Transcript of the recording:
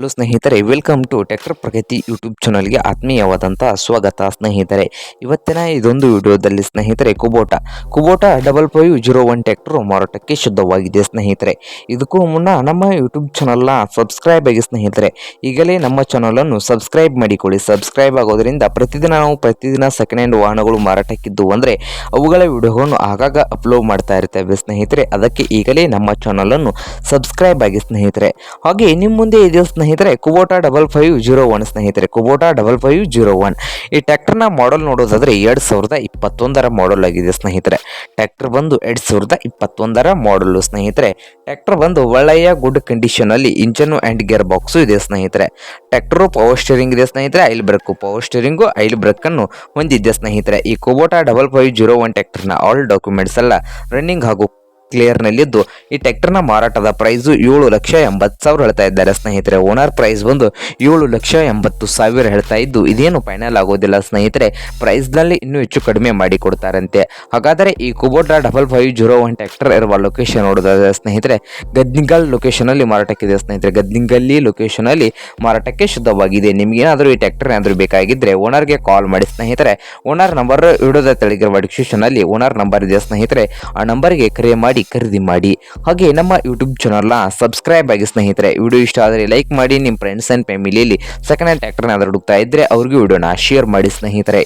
Hello ಸ್ನೇಹಿತರೆ welcome to tractor Pragati YouTube ಚಾನಲ್ಗೆ ಆತ್ಮೀಯವಾದಂಥ ಸ್ವಾಗತ ಸ್ನೇಹಿತರೆ. ಇವತ್ತಿನ ಇದೊಂದು ವಿಡಿಯೋದಲ್ಲಿ ಸ್ನೇಹಿತರೆ Kubota Kubota double five zero one tractor ಮಾರಾಟಕ್ಕೆ ಶುದ್ಧವಾಗಿದೆ ಸ್ನೇಹಿತರೆ. ಇದಕ್ಕೂ ಮುನ್ನ ನಮ್ಮ ಯೂಟ್ಯೂಬ್ ಚಾನಲ್ನ ಸಬ್ಸ್ಕ್ರೈಬ್ ಆಗಿ ಸ್ನೇಹಿತರೆ, ಈಗಲೇ ನಮ್ಮ ಚಾನಲನ್ನು ಸಬ್ಸ್ಕ್ರೈಬ್ ಮಾಡಿಕೊಳ್ಳಿ. ಸಬ್ಸ್ಕ್ರೈಬ್ ಆಗೋದರಿಂದ ಪ್ರತಿದಿನ ನಾವು ಪ್ರತಿದಿನ ಸೆಕೆಂಡ್ ಹ್ಯಾಂಡ್ ವಾಹನಗಳು ಮಾರಾಟಕ್ಕಿದ್ದು ಅಂದರೆ ಅವುಗಳ ವಿಡಿಯೋಗಳನ್ನು ಆಗಾಗ ಅಪ್ಲೋಡ್ ಮಾಡ್ತಾ ಇರ್ತೇವೆ ಸ್ನೇಹಿತರೆ. ಅದಕ್ಕೆ ಈಗಲೇ ನಮ್ಮ ಚಾನಲನ್ನು ಸಬ್ಸ್ಕ್ರೈಬ್ ಆಗಿ ಸ್ನೇಹಿತರೆ. ಹಾಗೆ ನಿಮ್ಮ ಮುಂದೆ ಇದೆ ಸ್ನೇಹಿತರೆ Kubota double five zero one ಸ್ನೇಹಿತರೆ Kubota double five zero one ಈ ಟ್ಯಾಕ್ಟರ್ನ ಮಾಡೆಲ್ ನೋಡೋದಾದ್ರೆ ಎರಡು ಸಾವಿರದ ಇಪ್ಪತ್ತೊಂದರ ಮಾಡೆಲ್ ಆಗಿದೆ ಸ್ನೇಹಿತರೆ. ಟ್ಯಾಕ್ಟರ್ ಬಂದು ಎರಡು ಸಾವಿರದ ಇಪ್ಪತ್ತೊಂದರ ಮಾಡೆಲ್ಲು ಸ್ನೇಹಿತರೆ. ಟ್ಯಾಕ್ಟರ್ ಬಂದು ಒಳ್ಳೆಯ ಗುಡ್ ಕಂಡೀಷನಲ್ಲಿ ಇಂಜನ್ ಆ್ಯಂಡ್ ಗೇರ್ ಬಾಕ್ಸು ಇದೆ ಸ್ನೇಹಿತರೆ. ಟ್ರ್ಯಾಕ್ಟರು ಪವರ್ ಸ್ಟೇರಿಂಗ್ ಇದೆ ಸ್ನೇಹಿತರೆ oil brake power steering oil ಬ್ರೇಕನ್ನು ಹೊಂದಿದೆ ಸ್ನೇಹಿತರೆ. ಈ Kubota double five zero one ಟ್ರ್ಯಾಕ್ಟರ್ನ ಆಲ್ ಡಾಕ್ಯುಮೆಂಟ್ಸ್ ಎಲ್ಲ ರನ್ನಿಂಗ್ ಹಾಗೂ ಕ್ಲಿಯರ್ನಲ್ಲಿದ್ದು ಈ ಟ್ರ್ಯಾಕ್ಟರ್ನ ಮಾರಾಟದ ಪ್ರೈಸು ಏಳು ಲಕ್ಷ ಎಂಬತ್ತು ಸಾವಿರ ಹೇಳ್ತಾ ಇದ್ದಾರೆ. ಸ್ನೇಹಿತರೆ ಓನರ್ ಪ್ರೈಸ್ ಬಂದು ಏಳು ಲಕ್ಷ ಎಂಬತ್ತು ಸಾವಿರ ಹೇಳ್ತಾ ಇದ್ದು, ಇದೇನು ಫೈನಲ್ ಆಗೋದಿಲ್ಲ ಸ್ನೇಹಿತರೆ. ಪ್ರೈಸ್ನಲ್ಲಿ ಇನ್ನೂ ಹೆಚ್ಚು ಕಡಿಮೆ ಮಾಡಿ ಕೊಡ್ತಾರಂತೆ. ಹಾಗಾದರೆ ಈ Kubota double five zero one tractor ಇರುವ ಲೊಕೇಶನ್ ನೋಡೋದಾದ್ರೆ ಸ್ನೇಹಿತರೆ, ಗದ್ನಿಗಲ್ ಲೊಕೇಶನಲ್ಲಿ ಮಾರಾಟಕ್ಕಿದೆ ಸ್ನೇಹಿತರೆ. ಗದ್ನಿಗಲ್ಲಿ ಲೊಕೇಶನಲ್ಲಿ ಮಾರಾಟಕ್ಕೆ ಶುದ್ಧವಾಗಿದೆ. ನಿಮಗೇನಾದರೂ ಈ ಟ್ರ್ಯಾಕ್ಟರ್ ಏನಾದರೂ ಬೇಕಾಗಿದ್ದರೆ ಓನರ್ಗೆ ಕಾಲ್ ಮಾಡಿ ಸ್ನೇಹಿತರೆ. ಓನರ್ ನಂಬರ್ ವಿಡಿಯೋದ ತೆಳಗಿರುವ ಡಿಸ್ಕ್ರಿಪ್ಷನಲ್ಲಿ ಓನರ್ ನಂಬರ್ ಇದೆ ಸ್ನೇಹಿತರೆ. ಆ ನಂಬರ್ಗೆ ಕರೆ ಮಾಡಿ ಖರೀದಿ ಮಾಡಿ. ಹಾಗೆ ನಮ್ಮ ಯೂಟ್ಯೂಬ್ ಚಾನಲ್ನ ಸಬ್ಸ್ಕ್ರೈಬ್ ಆಗಿ ಸ್ನೇಹಿತರೆ ವಿಡಿಯೋ ಇಷ್ಟ ಆದರೆ ಲೈಕ್ ಮಾಡಿ ನಿಮ್ಮ ಫ್ರೆಂಡ್ಸ್ ಆ್ಯಂಡ್ ಫ್ಯಾಮಿಲಿಯಲ್ಲಿ ಸೆಕೆಂಡ್ ಹ್ಯಾಂಡ್ ಟ್ರ್ಯಾಕ್ಟರ್ನ ಹುಡುಕ್ತಾ ಇದ್ದರೆ ಅವ್ರಿಗೂ ವಿಡಿಯೋನ ಶೇರ್ ಮಾಡಿ ಸ್ನೇಹಿತರೆ.